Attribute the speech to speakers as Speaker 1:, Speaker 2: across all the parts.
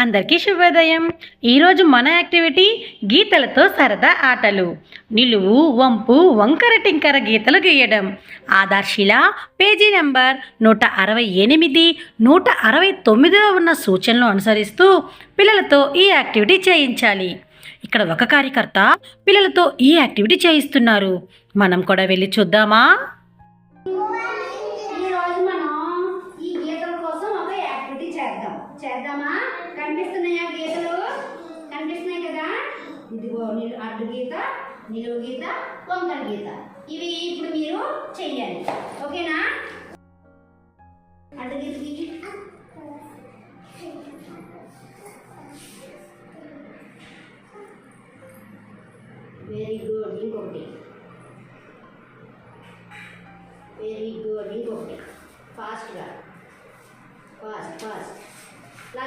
Speaker 1: అందరికీ శుభోదయం. ఈరోజు మన యాక్టివిటీ గీతలతో సరదా ఆటలు. నిలువు వంపు వంకర టింకర గీతలు గీయడం. ఆధార్శిల పేజీ నెంబర్ నూట అరవై ఎనిమిది నూట అరవై తొమ్మిదిలో ఉన్న సూచనలు అనుసరిస్తూ పిల్లలతో ఈ యాక్టివిటీ చేయించాలి. ఇక్కడ ఒక కార్యకర్త పిల్లలతో ఈ యాక్టివిటీ చేయిస్తున్నారు. మనం కూడా వెళ్ళి చూద్దామా?
Speaker 2: చేద్దామా? కనిపిస్తున్నాయా గీతలు? కనిపిస్తున్నాయి కదా? ఇదిగో అడ్డు గీత నిలువు గీత వంకర గీత. ఇవి ఇప్పుడు మీరు చెయ్యాలి. ఓకేనా? అడ్డు గీత వెరీ గుడ్ ఇంకొకటి. వెరీ గుడ్ ఇంకొకటి. ఫాస్ట్గా ఫాస్ట్ ఫాస్ట్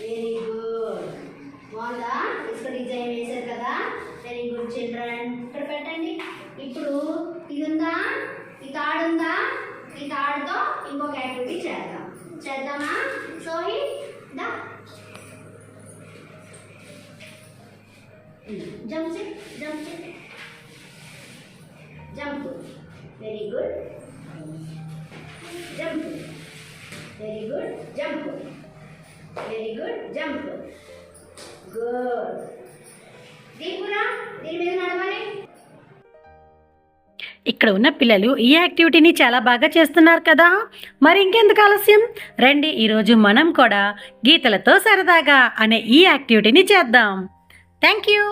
Speaker 2: వెరీ గుడ్ బాగుందా? ఇసుక డిజైన్ వేశారు కదా? వెరీ గుడ్ చిల్డ్రన్ ఇక్కడ పెట్టండి. ఇప్పుడు ఇది ఉందా ఈ తాడు ఉందా ఈ తాడుతో ఇంకొక యాక్టివిటీ చేద్దాం. చేద్దామా? హీ jump sit jump sit jump very good jump very good jump very good jump good tripura tripura
Speaker 1: ఇక్కడ ఉన్న పిల్లలు ఈ యాక్టివిటీని చాలా బాగా చేస్తున్నారు కదా. మరి ఇంకెందుకు ఆలస్యం? రండి ఈరోజు మనం కూడా గీతలతో సరదాగా అనే ఈ యాక్టివిటీని చేద్దాం. Thank you